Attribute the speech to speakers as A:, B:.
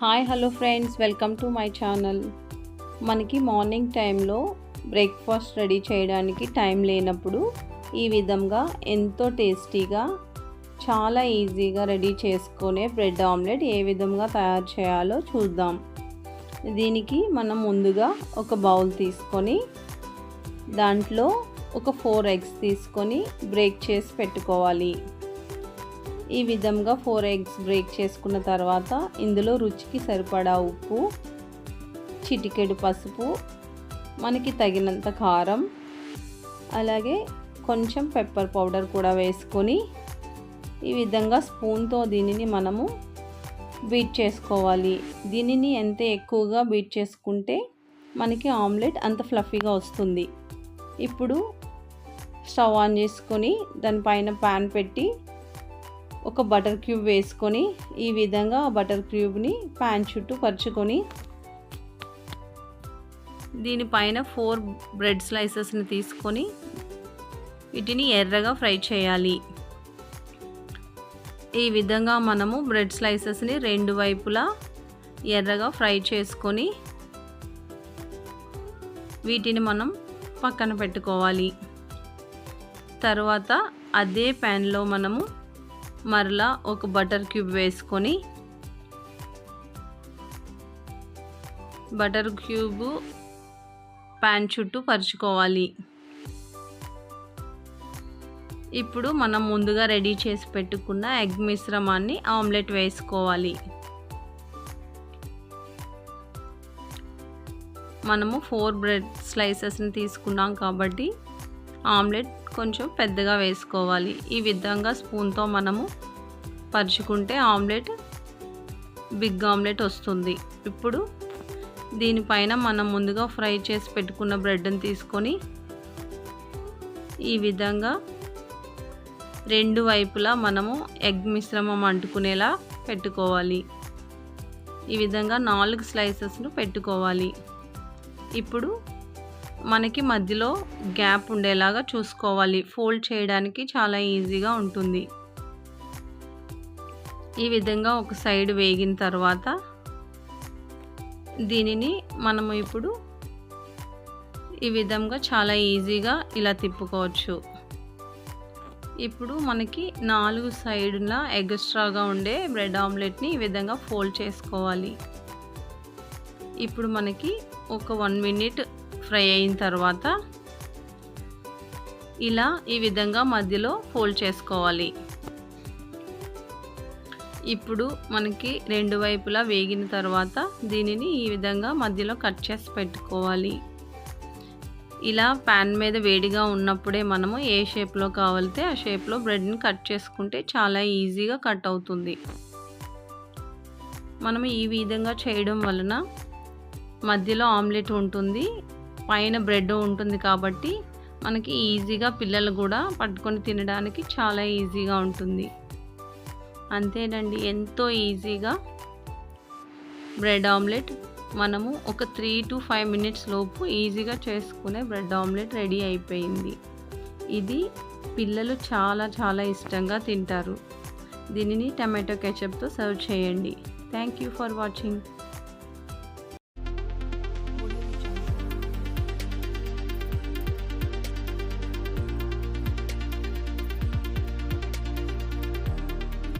A: Hi hello friends. Welcome to my channel. మనకి morning టైంలో breakfast ready చేయడానికి time లేనప్పుడు ఈ విధంగా ఎంతో టేస్టీగా చాలా ఈజీగా రెడీ చేసుకునే బ్రెడ్ ఆమ్లెట్ ఏ విధంగా తయారు చేయాలో చూద్దాం. దీనికి మనం ముందుగా ఒక బౌల్ తీసుకొని దాంట్లో ఒక ఫోర్ ఎగ్స్ తీసుకొని బ్రేక్ చేసి పెట్టుకోవాలి. ఈ విధంగా ఫోర్ ఎగ్స్ బ్రేక్ చేసుకున్న తర్వాత ఇందులో రుచికి సరిపడా ఉప్పు చిటికెడు పసుపు మనకి తగినంత కారం అలాగే కొంచెం పెప్పర్ పౌడర్ కూడా వేసుకొని ఈ విధంగా స్పూన్తో దీనిని మనము బీట్ చేసుకోవాలి. దీనిని ఎంత ఎక్కువగా బీట్ చేసుకుంటే మనకి ఆమ్లెట్ అంత ఫ్లఫీగా వస్తుంది. ఇప్పుడు స్టవ్ ఆన్ చేసుకొని దానిపైన ప్యాన్ పెట్టి ఒక బటర్ క్యూబ్ వేసుకొని ఈ విధంగా బటర్ క్యూబ్ని ప్యాన్ చుట్టూ పరుచుకొని దీనిపైన ఫోర్ బ్రెడ్ స్లైసెస్ని తీసుకొని వీటిని ఎర్రగా ఫ్రై చేయాలి. ఈ విధంగా మనము బ్రెడ్ స్లైసెస్ని రెండు వైపులా ఎర్రగా ఫ్రై చేసుకొని వీటిని మనం పక్కన పెట్టుకోవాలి. తర్వాత అదే ప్యాన్లో మనము మరలా ఒక బటర్ క్యూబ్ వేసుకొని బటర్ క్యూబ్ ప్యాన్ చుట్టూ పరుచుకోవాలి. ఇప్పుడు మనం ముందుగా రెడీ చేసి పెట్టుకున్న ఎగ్ మిశ్రమాన్ని ఆమ్లెట్ వేసుకోవాలి. మనము ఫోర్ బ్రెడ్ స్లైసెస్ని తీసుకున్నాం కాబట్టి ఆమ్లెట్ కొంచెం పెద్దగా వేసుకోవాలి. ఈ విధంగా స్పూన్తో మనము పరుచుకుంటే ఆమ్లెట్ బిగ్ ఆమ్లెట్ వస్తుంది. ఇప్పుడు దీనిపైన మనం ముందుగా ఫ్రై చేసి పెట్టుకున్న బ్రెడ్ని తీసుకొని ఈ విధంగా రెండు వైపులా మనము ఎగ్ మిశ్రమం అంటుకునేలా పెట్టుకోవాలి. ఈ విధంగా నాలుగు స్లైసెస్ను పెట్టుకోవాలి. ఇప్పుడు మనకి మధ్యలో గ్యాప్ ఉండేలాగా చూసుకోవాలి. ఫోల్డ్ చేయడానికి చాలా ఈజీగా ఉంటుంది. ఈ విధంగా ఒక సైడ్ వేగిన తర్వాత దీనిని మనము ఇప్పుడు ఈ విధంగా చాలా ఈజీగా ఇలా తిప్పుకోవచ్చు. ఇప్పుడు మనకి నాలుగు సైడున ఎగస్ట్రాగా ఉండే బ్రెడ్ ఆమ్లెట్ని ఈ విధంగా ఫోల్డ్ చేసుకోవాలి. ఇప్పుడు మనకి ఒక వన్ మినిట్ ఫ్రై అయిన తర్వాత ఇలా ఈ విధంగా మధ్యలో ఫోల్డ్ చేసుకోవాలి. ఇప్పుడు మనకి రెండు వైపులా వేగిన తర్వాత దీనిని ఈ విధంగా మధ్యలో కట్ చేసి పెట్టుకోవాలి. ఇలా ప్యాన్ మీద వేడిగా ఉన్నప్పుడే మనము ఏ షేప్లో కావాలితే ఆ షేప్లో బ్రెడ్ని కట్ చేసుకుంటే చాలా ఈజీగా కట్ అవుతుంది. మనం ఈ విధంగా చేయడం వలన మధ్యలో ఆమ్లెట్ ఉంటుంది పైన బ్రెడ్ ఉంటుంది కాబట్టి మనకి ఈజీగా పిల్లలు కూడా పట్టుకొని తినడానికి చాలా ఈజీగా ఉంటుంది. అంతేనండి ఎంతో ఈజీగా బ్రెడ్ ఆమ్లెట్ మనము ఒక త్రీ టు ఫైవ్ మినిట్స్ లోపు ఈజీగా చేసుకునే బ్రెడ్ ఆమ్లెట్ రెడీ అయిపోయింది. ఇది పిల్లలు చాలా చాలా ఇష్టంగా తింటారు. దీనిని టమాటో కెచప్తో సర్వ్ చేయండి. Thank you for watching.